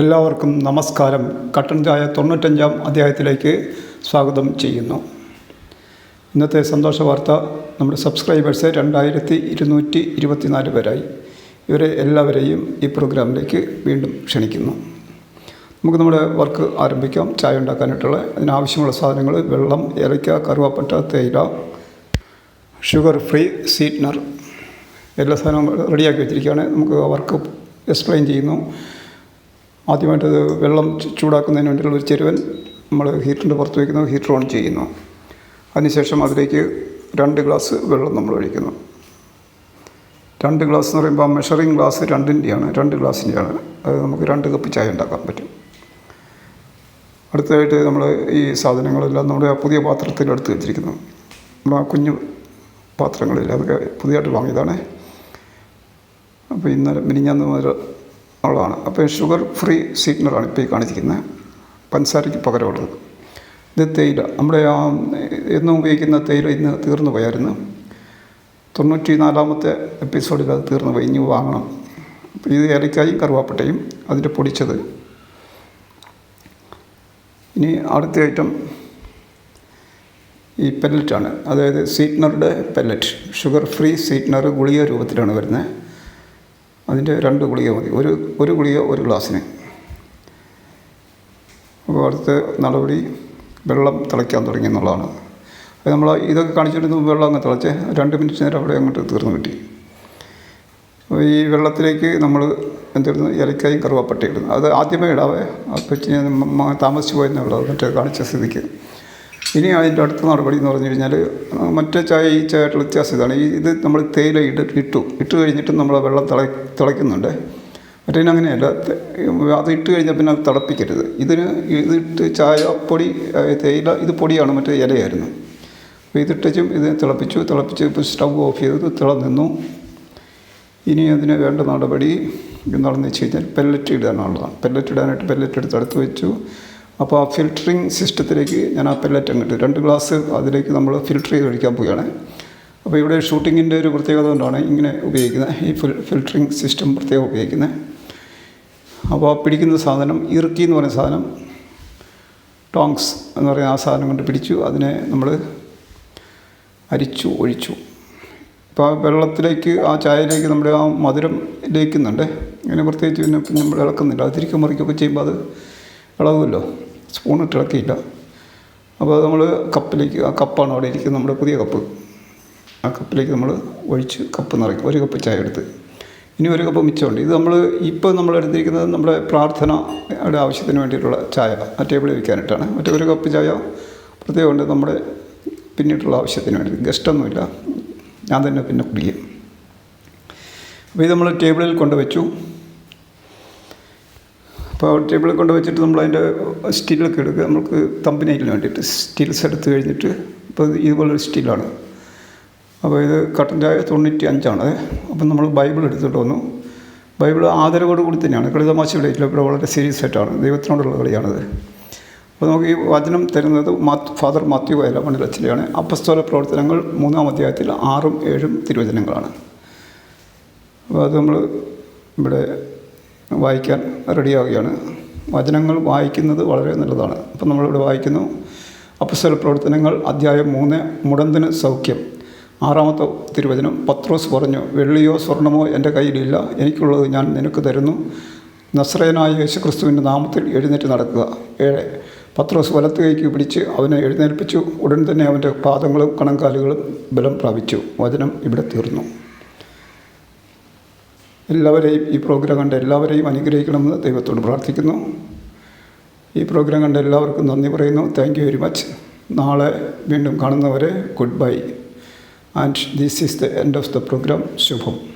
എല്ലാവർക്കും നമസ്കാരം. കട്ടൻ ചായ തൊണ്ണൂറ്റഞ്ചാം അധ്യായത്തിലേക്ക് സ്വാഗതം ചെയ്യുന്നു. ഇന്നത്തെ സന്തോഷ വാർത്ത നമ്മുടെ സബ്സ്ക്രൈബേഴ്സ് രണ്ടായിരത്തി ഇരുന്നൂറ്റി ഇരുപത്തിനാല് പേരായി ഇവരെ എല്ലാവരെയും ഈ പ്രോഗ്രാമിലേക്ക് വീണ്ടും ക്ഷണിക്കുന്നു. നമുക്ക് നമ്മുടെ വർക്ക് ആരംഭിക്കാം. ചായ ഉണ്ടാക്കാനായിട്ടുള്ള അതിനാവശ്യമുള്ള സാധനങ്ങൾ വെള്ളം ഏലയ്ക്ക കറുവാപ്പട്ട തേയില ഷുഗർ ഫ്രീ സ്വീറ്റ്നർ എല്ലാ സാധനവും റെഡിയാക്കി വെച്ചിരിക്കുകയാണ്. നമുക്ക് വർക്ക് എക്സ്പ്ലെയിൻ ചെയ്യുന്നു. ആദ്യമായിട്ട് ഇത് വെള്ളം ചൂടാക്കുന്നതിന് വേണ്ടിയുള്ള ഒരു ചെരുവൻ നമ്മൾ ഹീറ്ററിന്റെ പുറത്ത് വയ്ക്കുന്നു ഹീറ്റർ ഓൺ ചെയ്യുന്നു. അതിനുശേഷം അതിലേക്ക് രണ്ട് ഗ്ലാസ് വെള്ളം നമ്മൾ ഒഴിക്കുന്നു. രണ്ട് ഗ്ലാസ് എന്ന് പറയുമ്പോൾ മെഷറിംഗ് ഗ്ലാസ് രണ്ടിന്റെയാണ് രണ്ട് ഗ്ലാസിന്റെയാണ്. അത് നമുക്ക് രണ്ട് കപ്പ് ചായ ഉണ്ടാക്കാൻ പറ്റും. അടുത്തതായിട്ട് നമ്മൾ ഈ സാധനങ്ങളെല്ലാം നമ്മുടെ ആ പുതിയ പാത്രത്തിൽ എടുത്ത് വെച്ചിരിക്കുന്നു. നമ്മൾ ആ കുഞ്ഞു പാത്രങ്ങളിൽ അതൊക്കെ പുതിയതായിട്ട് വാങ്ങിയതാണ്. അപ്പോൾ ഇന്നലെ മിനിഞ്ഞാന്ന് മുതൽ ഉള്ളതാണ് അപ്പോൾ ഷുഗർ ഫ്രീ സ്വീറ്റ്നറാണ് ഇപ്പോൾ ഈ കാണിച്ചിരിക്കുന്നത്. പഞ്ചസാരയ്ക്ക് പകരമുള്ളത്. ഇത് തേയില. നമ്മുടെ ആ എന്നും ഉപയോഗിക്കുന്ന തേയില ഇന്ന് തീർന്നു പോയായിരുന്നു. തൊണ്ണൂറ്റി നാലാമത്തെ എപ്പിസോഡിൽ അത് തീർന്നു പോയി. ഇനി വാങ്ങണം. അപ്പോൾ ഇത് ഏലക്കായും കറുവാപ്പട്ടയും അതിന്റെ പൊടിച്ചത്. ഇനി അടുത്ത ഐറ്റം ഈ പെല്ലറ്റാണ് അതായത് സ്വീറ്റ്നറുടെ പെല്ലറ്റ് ഷുഗർ ഫ്രീ സ്വീറ്റ്നർ ഗുളിക രൂപത്തിലാണ് വരുന്നത്. അതിന്റെ രണ്ട് ഗുളിക മതി. ഒരു ഒരു ഗുളിക ഒരു ഗ്ലാസ്സിന്. അപ്പോൾ അടുത്ത നടപടി വെള്ളം തിളയ്ക്കാൻ തുടങ്ങി എന്നുള്ളതാണ്. അപ്പോൾ നമ്മൾ ഇതൊക്കെ കാണിച്ചിട്ട് വെള്ളം അങ്ങ് തിളച്ച് രണ്ട് മിനിറ്റ് നേരം അവിടെ അങ്ങോട്ട് തീർന്നു കിട്ടി. അപ്പോൾ ഈ വെള്ളത്തിലേക്ക് നമ്മൾ എന്തായിരുന്നു ഇലക്കായും കറുവാപ്പട്ട അത് ആദ്യമേ ഇടാവേ. അപ്പോൾ താമസിച്ച് പോയെന്നേ ഉള്ളൂ. എന്നിട്ട് കാണിച്ച സ്ഥിതിക്ക്. ഇനി അതിന്റെ അടുത്ത നടപടി എന്ന് പറഞ്ഞു കഴിഞ്ഞാൽ മറ്റേ ചായ ഈ ചായയായിട്ടുള്ള വ്യത്യാസം ഇതാണ്. ഈ ഇത് നമ്മൾ തേയില ഇട്ട് ഇട്ടു. ഇട്ട് കഴിഞ്ഞിട്ട് നമ്മൾ വെള്ളം തിള തിളയ്ക്കുന്നുണ്ട്. മറ്റേതിന് അങ്ങനെയല്ല. അത് ഇട്ട് കഴിഞ്ഞാൽ പിന്നെ അത് തിളപ്പിക്കരുത്. ഇതിന് ഇതിട്ട് ചായ പൊടി തേയില ഇത് പൊടിയാണ് മറ്റേ ഇലയായിരുന്നു. അപ്പോൾ ഇതിട്ടും ഇത് തിളപ്പിച്ചു തിളപ്പിച്ച് ഇപ്പോൾ സ്റ്റൗ ഓഫ് ചെയ്ത് തിളനിന്നു. ഇനി അതിന് വേണ്ട നടപടി എന്താണെന്ന് വെച്ച് കഴിഞ്ഞാൽ പെല്ലറ്റ് ഇടാനുള്ളതാണ്. പെല്ലറ്റ് ഇടാനായിട്ട് പെല്ലറ്റ് എടുത്ത് അടുത്ത് വെച്ചു. അപ്പോൾ ആ ഫിൽറ്ററിങ് സിസ്റ്റത്തിലേക്ക് ഞാൻ ആ പെല്ലറ്റ് അങ്ങോട്ട് രണ്ട് ഗ്ലാസ് അതിലേക്ക് നമ്മൾ ഫിൽറ്റർ ചെയ്ത് ഒഴിക്കാൻ പോവുകയാണ്. അപ്പോൾ ഇവിടെ ഷൂട്ടിങ്ങിന്റെ ഒരു പ്രത്യേകത കൊണ്ടാണ് ഇങ്ങനെ ഉപയോഗിക്കുന്നത്. ഈ ഫിൽ ഫിൽറ്ററിങ് സിസ്റ്റം പ്രത്യേകം ഉപയോഗിക്കുന്നത്. അപ്പോൾ പിടിക്കുന്ന സാധനം ഇറുക്കി എന്ന് പറയുന്ന സാധനം ടോങ്സ് എന്ന് പറയുന്ന ആ സാധനം കൊണ്ട് പിടിച്ചു. അതിനെ നമ്മൾ അരിച്ചു ഒഴിച്ചു. ഇപ്പോൾ ആ വെള്ളത്തിലേക്ക് ആ ചായയിലേക്ക് നമ്മുടെ ആ മധുരം ലയിക്കുന്നുണ്ട്. ഇങ്ങനെ പ്രത്യേകിച്ച് പിന്നെ നമ്മൾ ഇളക്കുന്നില്ല. അത് തിരിക്കും മുറിക്കുമ്പോൾ ചെയ്യുമ്പോൾ അത് ഇളകുമല്ലോ. സ്പൂണിട്ട് ഇളക്കിയില്ല അപ്പോൾ നമ്മൾ കപ്പിലേക്ക് ആ കപ്പാണ് അവിടെ ഇരിക്കുന്നത് നമ്മുടെ പുതിയ കപ്പ്. ആ കപ്പിലേക്ക് നമ്മൾ ഒഴിച്ച് കപ്പ് നിറയ്ക്കും. ഒരു കപ്പ് ചായ എടുത്ത്. ഇനി ഒരു കപ്പ് മിച്ചമുണ്ട്. ഇത് നമ്മൾ ഇപ്പോൾ നമ്മൾ എടുത്തിരിക്കുന്നത് നമ്മുടെ പ്രാർത്ഥനയുടെ ആവശ്യത്തിന് വേണ്ടിയിട്ടുള്ള ചായ. ആ ടേബിളിൽ വയ്ക്കാനായിട്ടാണ് മറ്റേ ഒരു കപ്പ് ചായ പ്രത്യേകമുണ്ട് നമ്മുടെ പിന്നീടുള്ള ആവശ്യത്തിന് വേണ്ടി. ഗസ്റ്റൊന്നുമില്ല. ഞാൻ തന്നെ പിന്നെ കുടിക്കും. അപ്പോൾ ഇത് നമ്മൾ ടേബിളിൽ കൊണ്ടുവച്ചു. അപ്പോൾ ടേബിളിൽ കൊണ്ട് വെച്ചിട്ട് നമ്മൾ അതിന്റെ സ്റ്റീലൊക്കെ എടുക്കുക. നമുക്ക് തമ്പനയിലിന് വേണ്ടിയിട്ട് സ്റ്റീൽസ് എടുത്ത് കഴിഞ്ഞിട്ട് ഇപ്പോൾ ഇതുപോലൊരു സ്റ്റീലാണ് അപ്പോൾ ഇത് കട്ടൻ ചായ തൊണ്ണൂറ്റി അഞ്ചാണ് അപ്പം നമ്മൾ ബൈബിൾ എടുത്തിട്ട് വന്നു. ബൈബിൾ ആദരവോട് കൂടി തന്നെയാണ്. കളിതമാശയുടെ ഇല്ല ഇവിടെ വളരെ സീരിയസ് ആയിട്ടാണ് ദൈവത്തിനോടുള്ള കളിയാണത്. അപ്പോൾ നമുക്ക് ഈ വചനം തരുന്നത് മാത്യു ഫാദർ മാത്യു വയലമണ്ണിൽ അച്ഛനെയാണ് അപ്പസ്തോല പ്രവർത്തനങ്ങൾ മൂന്നാം അധ്യായത്തിൽ ആറും ഏഴും തിരുവചനങ്ങളാണ്. അപ്പോൾ അത് നമ്മൾ ഇവിടെ വായിക്കാൻ റെഡിയാവുകയാണ്. വചനങ്ങൾ വായിക്കുന്നത് വളരെ നല്ലതാണ്. അപ്പം നമ്മളിവിടെ വായിക്കുന്നു അപ്പസ്വല പ്രവർത്തനങ്ങൾ അധ്യായം മൂന്ന് മുടന്തിന് സൗഖ്യം. ആറാമത്തെ തിരുവചനം പത്രോസ് പറഞ്ഞു വെള്ളിയോ സ്വർണമോ എന്റെ കയ്യിലില്ല എനിക്കുള്ളത് ഞാൻ നിനക്ക് തരുന്നു. നസ്രയനായ യേശുക്രിസ്തുവിന്റെ നാമത്തിൽ എഴുന്നേറ്റ് നടക്കുക. ഏഴ് പത്രോസ് വലത്ത് കൈക്ക് പിടിച്ച് അവനെ എഴുന്നേൽപ്പിച്ചു. ഉടൻ തന്നെ അവന്റെ പാദങ്ങളും കണങ്കാലുകളും ബലം പ്രാപിച്ചു. വചനം ഇവിടെ തീർന്നു. എല്ലാവരെയും ഈ പ്രോഗ്രാം കണ്ട എല്ലാവരെയും അനുഗ്രഹിക്കണമെന്ന് ദൈവത്തോട് പ്രാർത്ഥിക്കുന്നു. ഈ പ്രോഗ്രാം കണ്ട എല്ലാവർക്കും നന്ദി പറയുന്നു. താങ്ക് യു വെരി മച്ച് നാളെ വീണ്ടും കാണുന്നവരെ goodbye and this is the end of the programme Shubham.